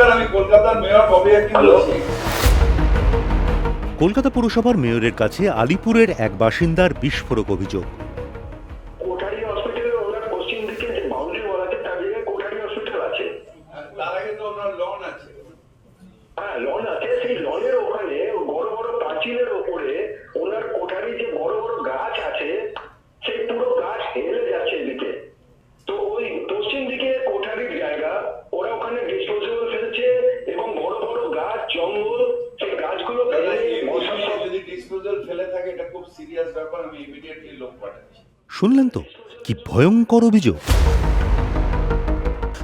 নমস্কার আমি কলকাতার মেয়র ববি বলছি কলকাতা পুরসভার মেয়রের কাছে আলিপুরের এক বাসিন্দার বিস্ফোরক অভিযোগ। কোঠারি হসপিটালের ওনার পশ্চিম দিকে যে বাউন্ডারি ওয়াল আছে তার জায়গায় কোঠারি হসপিটাল আছে। আর তার আগে তো ওনার লন আছে। হ্যাঁ লন আছে। খুব সিরিয়াস ব্যাপার, আমি ইমিডিয়েটলি লোক পাঠাচ্ছি। শুনলেন তো? কি ভয়ঙ্কর অভিযোগ।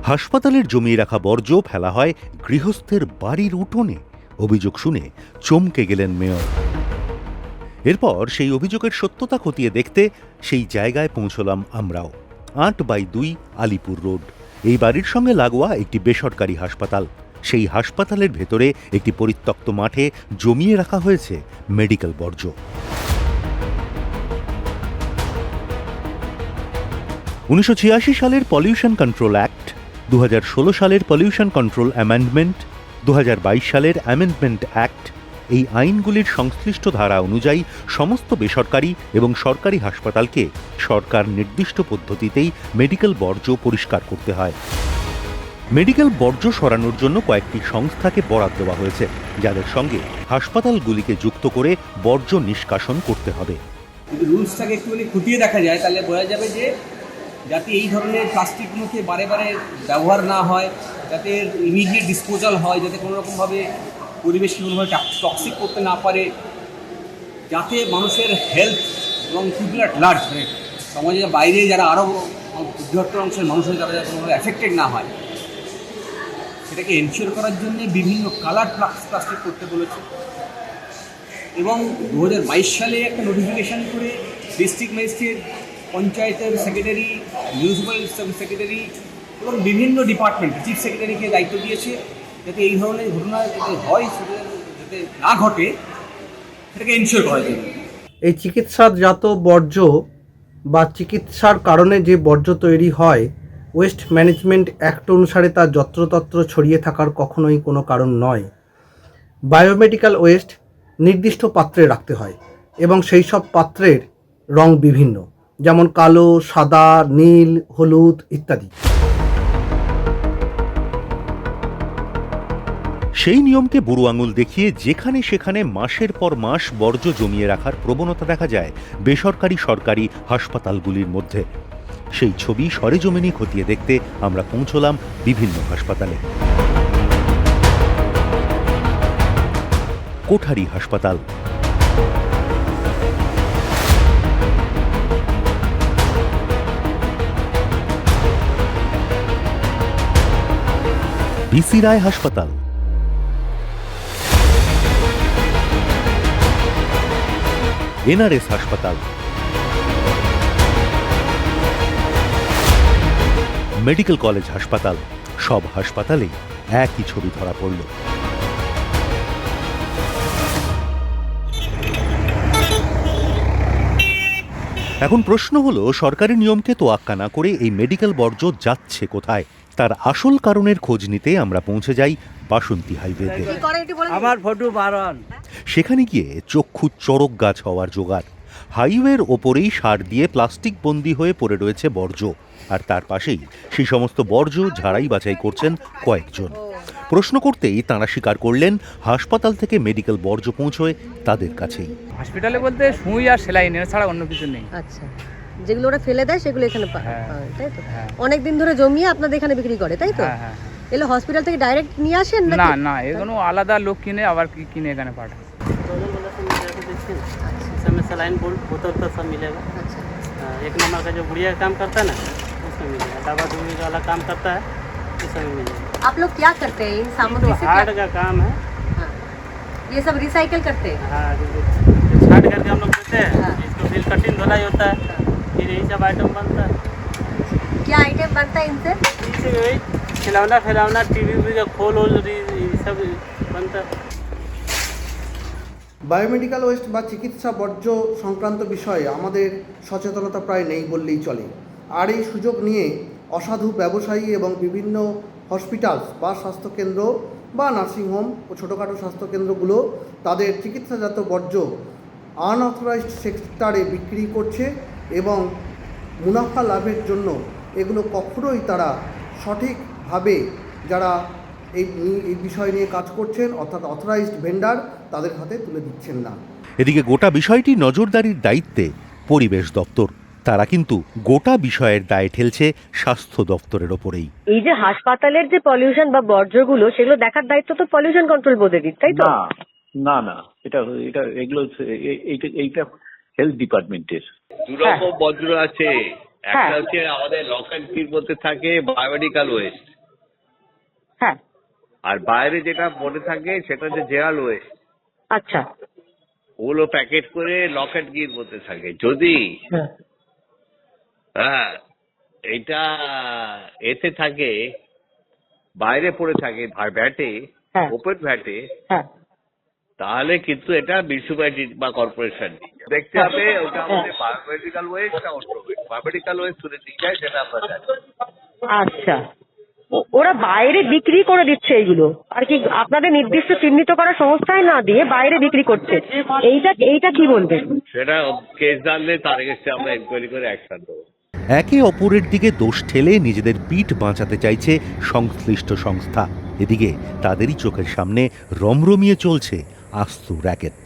হাসপাতালের জমিয়ে রাখা বর্জ্য ফেলা হয় গৃহস্থের বাড়ির উঠোনে। অভিযোগ শুনে চমকে গেলেন মেয়র। এরপর সেই অভিযোগের সত্যতা খতিয়ে দেখতে সেই জায়গায় পৌঁছলাম আমরাও। আট বাই দুই আলিপুর রোড। এই বাড়ির সঙ্গে লাগোয়া একটি বেসরকারি হাসপাতাল। সেই হাসপাতালের ভেতরে একটি পরিত্যক্ত মাঠে জমিয়ে রাখা হয়েছে মেডিকেল বর্জ্য। উনিশশো ছিয়াশি সালের পলিউশন কন্ট্রোল অ্যাক্ট দু হাজার ষোলো সালের পলিউশন কন্ট্রোল অ্যামেন্ডমেন্ট দু হাজার বাইশ সালের অ্যামেন্ডমেন্ট অ্যাক্ট এই আইনগুলির সংশ্লিষ্ট ধারা অনুযায়ী সমস্ত বেসরকারি এবং সরকারি হাসপাতালকে সরকার নির্দিষ্ট পদ্ধতিতেই মেডিকেল বর্জ্য পরিষ্কার করতে হয়। মেডিকেল বর্জ্য সরানোর জন্য কয়েকটি সংস্থাকে বরাদ দেওয়া হয়েছে, যাদের সঙ্গে হাসপাতালগুলিকে যুক্ত করে বর্জ্য নিষ্কাশন করতে হবে। রুলসটাকে একটুখানি খুঁটিয়ে দেখা যায়, তাহলে বোঝা যাবে যে যাতে এই ধরনের প্লাস্টিকগুলোকে বারে বারে ব্যবহার না হয়, যাতে ইমিডিয়েট ডিসপোজাল হয়, যাতে কোনো রকমভাবে পরিবেশকে কোনোভাবে টক্সিক করতে না পারে, যাতে মানুষের হেলথ এবং পিপুল অ্যাট লার্জ মানে সমাজের বাইরে যারা আরও বৃহত্তর অংশের মানুষ যারা যাতে কোনোভাবে অ্যাফেক্টেড না হয়, সেটাকে এনশিওর করার জন্য বিভিন্ন কালার প্লাস্টিক করতে বলেছে। এবং দু হাজার বাইশ সালে একটা নোটিফিকেশান করে ডিস্ট্রিক্ট ম্যাজিস্ট্রেট পঞ্চায়েতের সেক্রেটারি মিউনিসিপ্যাল সেক্রেটারি এবং বিভিন্ন ডিপার্টমেন্ট চিফ সেক্রেটারিকে দায়িত্ব দিয়েছে যাতে এই ধরনের ঘটনা যাতে হয়, সেটা যাতে না ঘটে, সেটাকে এনশিওর করা যায়। এই চিকিৎসাজাত বর্জ্য বা চিকিৎসার কারণে যে বর্জ্য তৈরি হয় ওয়েস্ট ম্যানেজমেন্ট অ্যাক্ট অনুসারে তা যত্রতত্র ছড়িয়ে থাকার কখনোই কোনো কারণ নয়। বায়োমেডিক্যাল ওয়েস্ট নির্দিষ্ট পাত্রে রাখতে হয় এবং সেই সব পাত্রের রং বিভিন্ন। যেমন কালো, সাদা, নীল, হলুদ ইত্যাদি। সেই নিয়মকে বুড়ো আঙুল দেখিয়ে যেখানে সেখানে মাসের পর মাস বর্জ্য জমিয়ে রাখার প্রবণতা দেখা যায় বেসরকারি, সরকারি হাসপাতালগুলির মধ্যে। সেই ছবি সরেজমিনে খতিয়ে দেখতে আমরা পৌঁছলাম বিভিন্ন হাসপাতালে। কোঠারি হাসপাতাল। বিসি রায় হাসপাতাল। এনআরএস হাসপাতাল। মেডিকেল কলেজ হাসপাতাল। সব হাসপাতালেই একই ছবি ধরা পড়ল। এখন প্রশ্ন হলো, সরকারি নিয়মকে তোয়াক্কা না করে এই মেডিকেল বর্জ্য যাচ্ছে কোথায়? তার আসল কারণের খোঁজ নিতে আমরা পৌঁছে যাই বাসন্তী হাইওয়েতে আমার ফটো বারণ। সেখানে গিয়ে চক্ষু চড়ক গাছ হওয়ার জোগাড়। হাইওয়ের ওপরেই সার দিয়ে প্লাস্টিক বন্দি হয়ে পড়ে রয়েছে বর্জ্য। আর তার পাশেই সেই সমস্ত বর্জ্য ঝাড়াই বাছাই করছেন কয়েকজন। প্রশ্ন করতেই তাঁরা স্বীকার করলেন হাসপাতাল থেকে মেডিকেল বর্জ্য পৌঁছয় তাদের কাছেই। হসপিটালে বলতে সুই আর সেলাই ছাড়া অন্য কিছু নেই। আচ্ছা। যেগুলো ওরা ফেলে দেয় সেগুলো এখানে পা- হ্যাঁ। পাওয়া যায়, তাই তো হ্যাঁ। অনেক দিন ধরে জমিয়ে আপনাদের এখানে বিক্রি করে তাই তো হ্যাঁ হ্যাঁ এগুলো হসপিটাল থেকে ডাইরেক্ট নিয়ে আসেন না নাকি না এগুলো আলাদা লোক কিনে আবার কি কিনে এখানে পাঠায় सब में सलाइन बोल- बोतल तो सब मिलेगा আচ্ছা हाँ, एक नंबर का जो गुड़िया का काम करता है ना उसमें मिलेगा दवा दूरी वाला काम करता है ये सब में मिलेगा आप लोग क्या करते हैं इन ये सामग्री तो से हार्ड क्या का काम है हाँ। ये सब रिसाइकल करते हैं हाँ जो जो छाट करके हम लोग देते हैं हाँ। इसको बिल कटिंग धुलाई होता है फिर यही सब आइटम बनता है क्या आइटम बनता है इनसे इसे वही खिलौना फिलौना टी वी का खोल वोल ये सब बनता है বায়োমেডিক্যাল ওয়েস্ট বা চিকিৎসা বর্জ্য সংক্রান্ত বিষয়ে আমাদের সচেতনতা প্রায় নেই বললেই চলে আর এই সুযোগ নিয়ে অসাধু ব্যবসায়ী এবং বিভিন্ন হসপিটালস বা স্বাস্থ্যকেন্দ্র বা নার্সিংহোম ও ছোটোখাটো স্বাস্থ্যকেন্দ্রগুলো তাদের চিকিৎসাজাত বর্জ্য আনঅথরাইজড সেক্টরে বিক্রি করছে এবং মুনাফা লাভের জন্য এগুলো কখনোই তারা সঠিকভাবে যারা এই এই বিষয় নিয়ে কাজ করছেন অর্থাৎ অথরাইজড ভেন্ডার তাদের হাতে তুলে দিচ্ছেন না। এদিকে গোটা বিষয়টি নজরদারির দায়িত্বে পরিবেশ দপ্তর। তারা কিন্তু গোটা বিষয়ের দায় ঠেলছে স্বাস্থ্য দপ্তরের ওপরেই। এই যে হাসপাতালের যে পলিউশন বা বর্জ্যগুলো সেগুলো দেখার দায়িত্ব তো পলিউশন কন্ট্রোল বোর্ডেরই তাই তো? না না এটা এটা এগুলো এইটা এইটা হেলথ ডিপার্টমেন্টের দুরকম বজ্র আছে। হ্যাঁ। একটা হচ্ছে আমাদের লক অ্যান্ড কির মধ্যে থাকে বায়োমেডিক্যাল ওয়েস্ট হ্যাঁ। আর বাইরে যেটা পড়ে থাকে সেটা হচ্ছে জেনারেল ওয়েস্ট আচ্ছা। ওগুলো প্যাকেট করে লক অ্যান্ড কির মধ্যে থাকে। যদি হ্যাঁ। এটা এতে থাকে বাইরে পড়ে থাকে ভ্যাটে হ্যাঁ। ওপেন ভ্যাটে হ্যাঁ। তাহলে কিন্তু এটা মিউনিসিপ্যালিটি বা কর্পোরেশন দেখতে হবে ওটা আমাদের বায়োমেডিক্যাল ওয়েস্ট না অন্য ওয়েস্ট বায়োমেডিক্যাল ওয়েস্ট তুলে নিয়ে যায় সেটা আমরা জানি। আচ্ছা। ওরা বাইরে বিক্রি করে দিচ্ছে এইগুলো। আর কি আপনাদের নির্দিষ্ট চিহ্নিত করা সংস্থায় না দিয়ে বাইরে বিক্রি করছে। এইটা এইটা কি বলবেন? সেটা কেস জানলে তার এগেস্টে আমরা এনকোয়ারি করে অ্যাকশন দেবো একে অপরের দিকে দোষ ঠেলে নিজেদের পিঠ বাঁচাতে চাইছে সংশ্লিষ্ট সংস্থা। এদিকে তাদেরই চোখের সামনে রমরমিয়ে চলছে আস্তু র্যাকেট